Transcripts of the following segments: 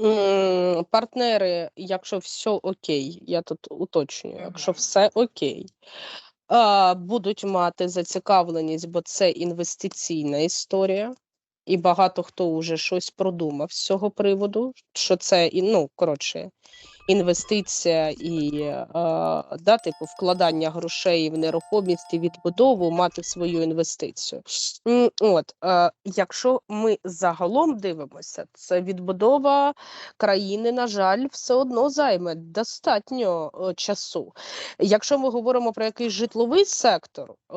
М, Партнери, якщо все окей, я тут уточнюю, якщо все окей, будуть мати зацікавленість, бо це інвестиційна історія, і багато хто вже щось продумав з цього приводу, що це і ну коротше, інвестиція і е, да, типу вкладання грошей в нерухомість і відбудову, мати свою інвестицію. От, е, якщо ми загалом дивимося, це відбудова країни, на жаль, все одно займе достатньо е, часу. Якщо ми говоримо про якийсь житловий сектор, е,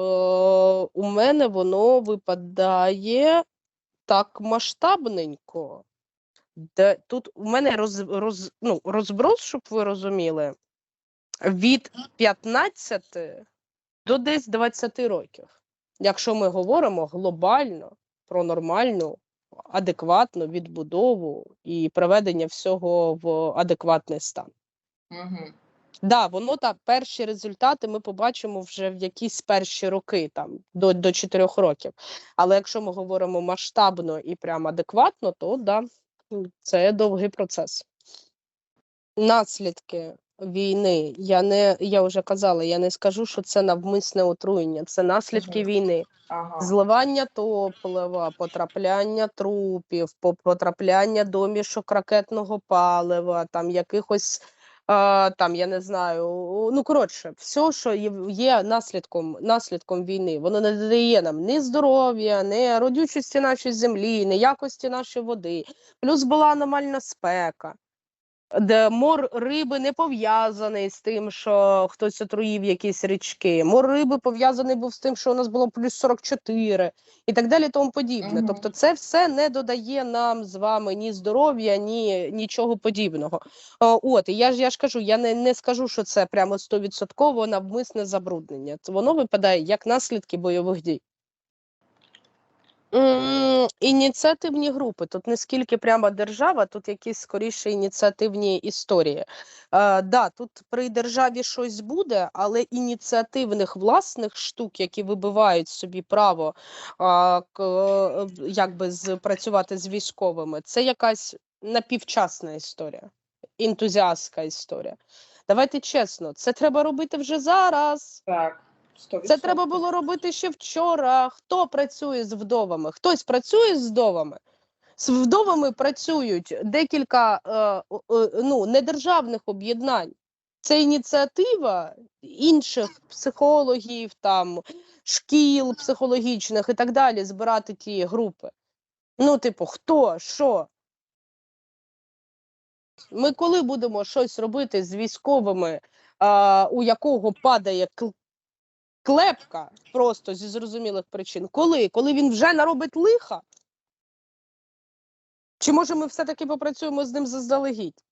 у мене воно випадає так масштабненько. Де тут у мене роз, роз, ну, розброс, щоб ви розуміли, від 15 до десь 20 років. Якщо ми говоримо глобально про нормальну, адекватну відбудову і приведення всього в адекватний стан. Мгм. Да, воно там перші результати ми побачимо вже в якісь перші роки, там до, до 4 років. Але якщо ми говоримо масштабно і прямо адекватно, то да, це довгий процес. Наслідки війни. Я не я вже казала, я не скажу, що це навмисне отруєння, це наслідки ага. війни. Ага. Зливання топлива, потрапляння трупів, потрапляння домішок ракетного палива, там якихось, там, я не знаю, ну коротше, все, що є, наслідком, наслідком війни, воно не дає нам ні здоров'я, ні родючості нашої землі, ні якості нашої води. Плюс була аномальна спека. Де мор риби не пов'язаний з тим, що хтось отруїв якісь річки. Мор риби пов'язаний був з тим, що у нас було плюс 44 і так далі, тому подібне. Мгм. Тобто, це все не додає нам з вами ні здоров'я, ні нічого подібного. О, от і я ж я ж кажу, я не, не скажу, що це прямо 100% навмисне забруднення. Воно випадає як наслідки бойових дій. Ініціативні групи. Тут не скільки прямо держава, тут якісь скоріше ініціативні історії. Е, да, тут при державі щось буде, але ініціативних власних штук, які вибивають собі право е, якби з, працювати з військовими, це якась напівчасна історія, ентузіастська історія. Давайте чесно, це треба робити вже зараз. Так. 100%. Це треба було робити ще вчора. Хто працює з вдовами? Хтось працює з вдовами? З вдовами працюють декілька е, е, ну, недержавних об'єднань. Це ініціатива інших психологів, там, шкіл психологічних і так далі збирати ті групи. Ну, типу, хто, що? Ми коли будемо щось робити з військовими, а, у якого падає клепка просто зі зрозумілих причин. Коли? Коли він вже наробить лиха? Чи може ми все-таки попрацюємо з ним заздалегідь?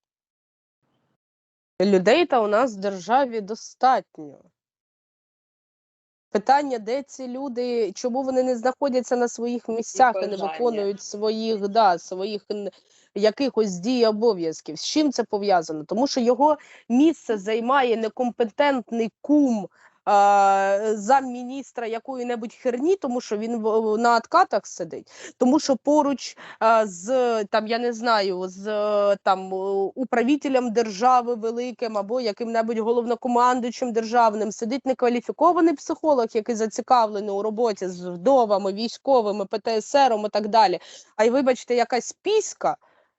Людей та у нас в державі достатньо. Питання, де ці люди, чому вони не знаходяться на своїх місцях і не виконують своїх, да, своїх якихось дій обов'язків. З чим це пов'язано? Тому що його місце займає некомпетентний кум замміністра якої-небудь херні, тому що він на откатах сидить, тому що поруч з там, я не знаю, з там управителем держави великим або яким-небудь головнокомандуючим державним сидить некваліфікований психолог, який зацікавлений у роботі з вдовами, військовими, ПТСРом і так далі. А й вибачте, якась піська.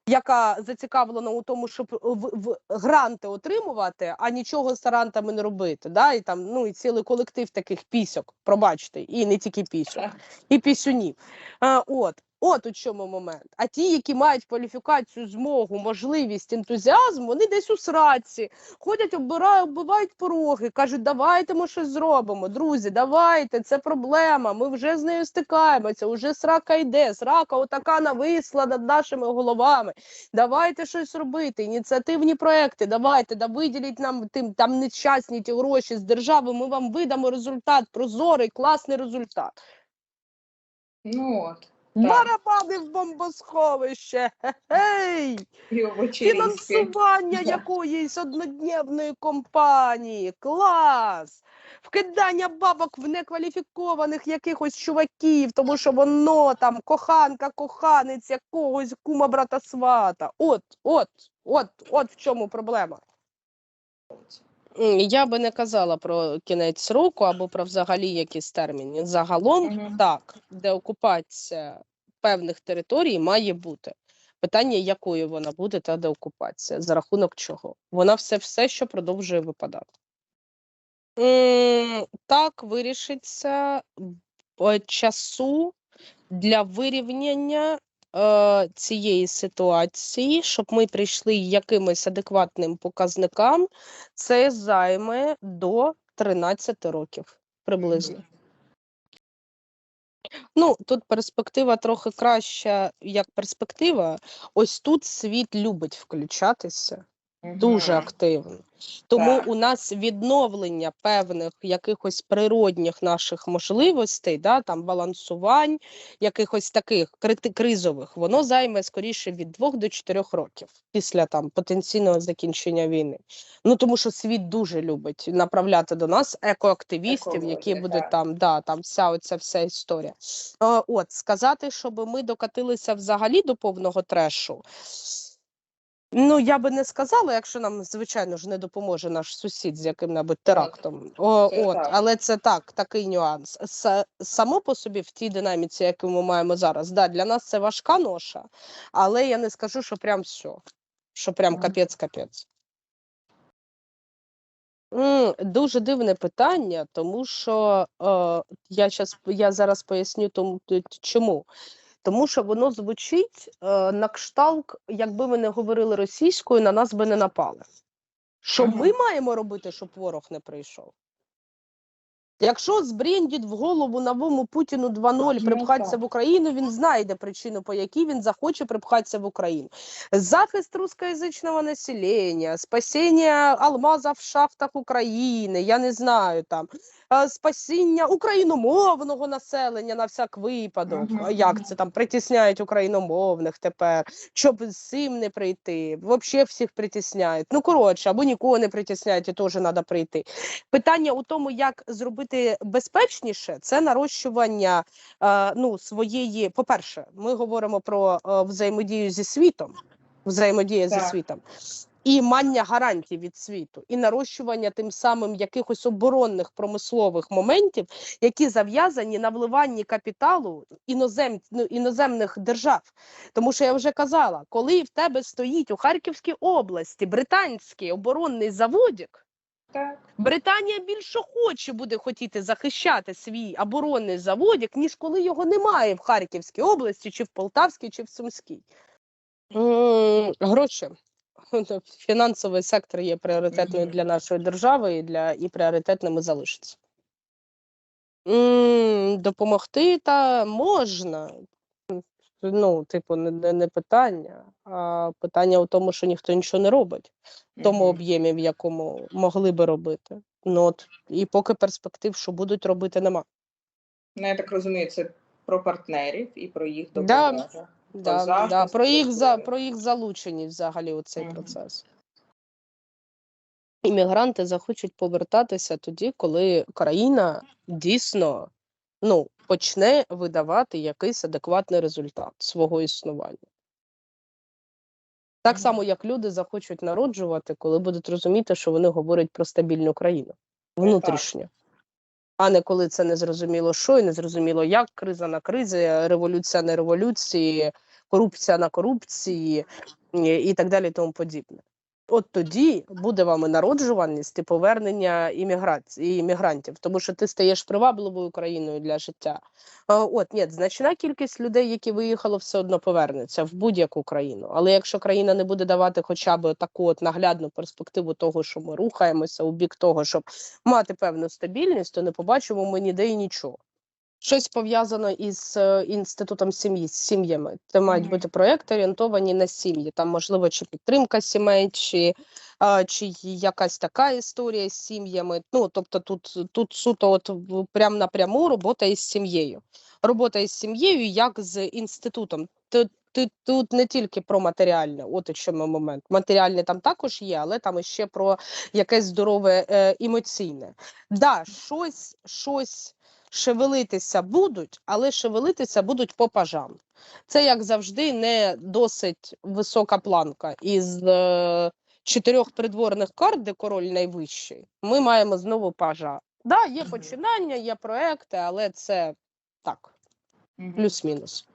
Яка зацікавлена у тому, щоб в, в гранти отримувати, а нічого з грантами не робити. Да? І там ну і цілий колектив таких пісьок, пробачте, і не тільки пісьок і пісюнів. А, от. От у чому момент. А ті, які мають кваліфікацію, змогу, можливість, ентузіазм, вони десь у сраці, ходять, оббирають, оббивають пороги, кажуть, давайте ми щось зробимо. Друзі, давайте, це проблема. Ми вже з нею стикаємося, вже срака йде, срака отака нависла над нашими головами. Давайте щось робити, ініціативні проекти, давайте, да виділіть нам тим там нещасні ті гроші з держави. Ми вам видамо результат, прозорий, класний результат. Ну от. Барабани в бомбосховище. Гей! Фінансування якоїсь однодневної компанії. Клас! Вкидання бабок в некваліфікованих якихось чуваків, тому що воно там коханка, коханець якогось кума брата свата. От, от, от, от в чому проблема. Я би не казала про кінець року або про взагалі якісь терміни. Загалом Мгм. так, деокупація певних територій має бути. Питання, якою вона буде, та деокупація, за рахунок чого? Вона все, все що продовжує випадати. Так, вирішиться часу для вирівняння е, цієї ситуації, щоб ми прийшли якимось адекватним показникам, це займе до 13 років приблизно. Ну, тут перспектива трохи краща, як перспектива. Ось тут світ любить включатися дуже активно. Тому Так. у нас відновлення певних якихось природних наших можливостей, да, там балансувань, якихось таких кризових, воно займе скоріше від двох до чотирьох років після там потенційного закінчення війни. Ну тому що світ дуже любить направляти до нас екоактивістів, які будуть так. там, да, там вся оця вся історія. От сказати, щоб ми докатилися взагалі до повного трешу. Ну, я би не сказала, якщо нам, звичайно ж, не допоможе наш сусід з яким-небудь терактом. О, от, але це так, такий нюанс. С- само по собі в тій динаміці, яку ми маємо зараз, да, для нас це важка ноша, але я не скажу, що прям все, що прям капець-капець. Дуже дивне питання, тому що е, я, щас, я зараз поясню тому, чому. Тому що воно звучить е, на кшталт, якби ми не говорили російською, на нас би не напали. Що ми маємо робити, щоб ворог не прийшов? Якщо збрендіть в голову новому Путіну 2.0 Ну, припхатися в Україну, він знайде причину, по якій він захоче припхатися в Україну. Захист русскоязичного населення, спасіння алмазів в шахтах України, я не знаю там, спасіння україномовного населення на всяк випадок. Мгм, А Як це там притісняють україномовних тепер, щоб з цим не прийти. Взагалі всіх притісняють. Ну коротше, або нікого не притісняють, і теж треба прийти. Питання у тому, як зробити безпечніше, це нарощування е, ну, своєї. По-перше, ми говоримо про е, взаємодію зі світом, взаємодія зі світом. І мання гарантій від світу, і нарощування тим самим якихось оборонних промислових моментів, які зав'язані на вливанні капіталу інозем, ну, іноземних держав. Тому що я вже казала, коли в тебе стоїть у Харківській області британський оборонний заводик, Так. Британія більше хоче буде хотіти захищати свій оборонний заводик, ніж коли його немає в Харківській області, чи в Полтавській, чи в Сумській. М, Гроші. Фінансовий сектор є пріоритетною для нашої держави і для і пріоритетним і залишиться. Допомогти та можна. Ну, типу, не, не, не питання, а питання у тому, що ніхто нічого не робить в тому об'ємі, в якому могли би робити. Ну от і поки перспектив, що будуть робити, нема. Ну, я так розумію, це про партнерів і про їх допомогу. Да, да, захист, про їх за про- їх залученість взагалі у цей Мгм. процес. Іммігранти захочуть повертатися тоді, коли країна дійсно ну, почне видавати якийсь адекватний результат свого існування. Так само, як люди захочуть народжувати, коли будуть розуміти, що вони говорять про стабільну країну внутрішньо. А не коли це незрозуміло що і незрозуміло як, криза на кризі, революція на революції, корупція на корупції і, так далі, тому подібне. От тоді буде вам і народжуваність і повернення імміграції іммігрантів, тому що ти стаєш привабливою країною для життя. От ні, значна кількість людей, які виїхали, все одно повернеться в будь-яку країну. Але якщо країна не буде давати хоча б таку от наглядну перспективу того, що ми рухаємося у бік того, щоб мати певну стабільність, то не побачимо ми ніде і нічого. Щось пов'язано із е, інститутом сім'ї, з сім'ями. Це мають бути проекти орієнтовані на сім'ї. Там, можливо, чи підтримка сімей, чи, а, чи якась така історія з сім'ями. Ну, тобто, тут, тут суто, от прям напряму робота із сім'єю. Робота із сім'єю, як з інститутом. Тут, тут, тут не тільки про матеріальне, от у чому момент. Матеріальне там також є, але там іще про якесь здорове е, емоційне. Да, щось, щось шевелитися будуть, але шевелитися будуть по пажам. Це, як завжди, не досить висока планка. Із е, чотирьох придворних карт, де король найвищий, ми маємо знову пажа. Да, є починання, є проекти, але це так, плюс-мінус.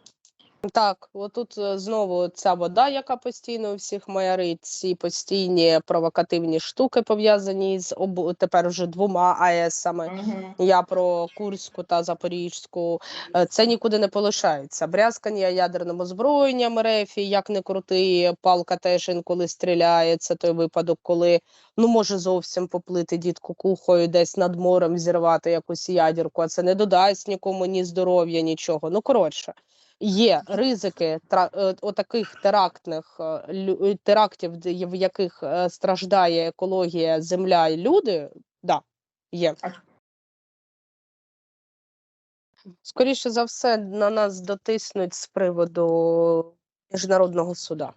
Так, отут е, знову ця вода, яка постійно у всіх маярить, ці постійні провокативні штуки пов'язані з обо тепер вже двома АЕСами. Мгм. Я про Курську та Запорізьку. Е, Це нікуди не полишається. Брязкання ядерним озброєнням РФ, як не крути, палка теж інколи стріляє. Це той випадок, коли ну може зовсім поплити дід кукухою десь над морем, зірвати якусь ядерку, а це не додасть нікому ні здоров'я, нічого. Ну коротше. Є ризики е, отаких терактних е, е, терактів, в яких страждає екологія, земля і люди. Да, є. Скоріше за все, на нас дотиснуть з приводу міжнародного суда.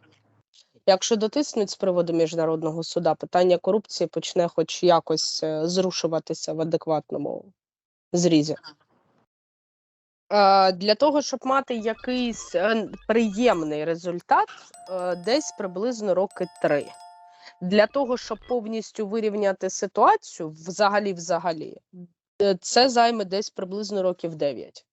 Якщо дотиснуть з приводу міжнародного суда, питання корупції почне хоч якось зрушуватися в адекватному зрізі. Е, Для того, щоб мати якийсь е, приємний результат, е, десь приблизно роки три. Для того, щоб повністю вирівняти ситуацію, взагалі, взагалі, е, це займе десь приблизно років 9.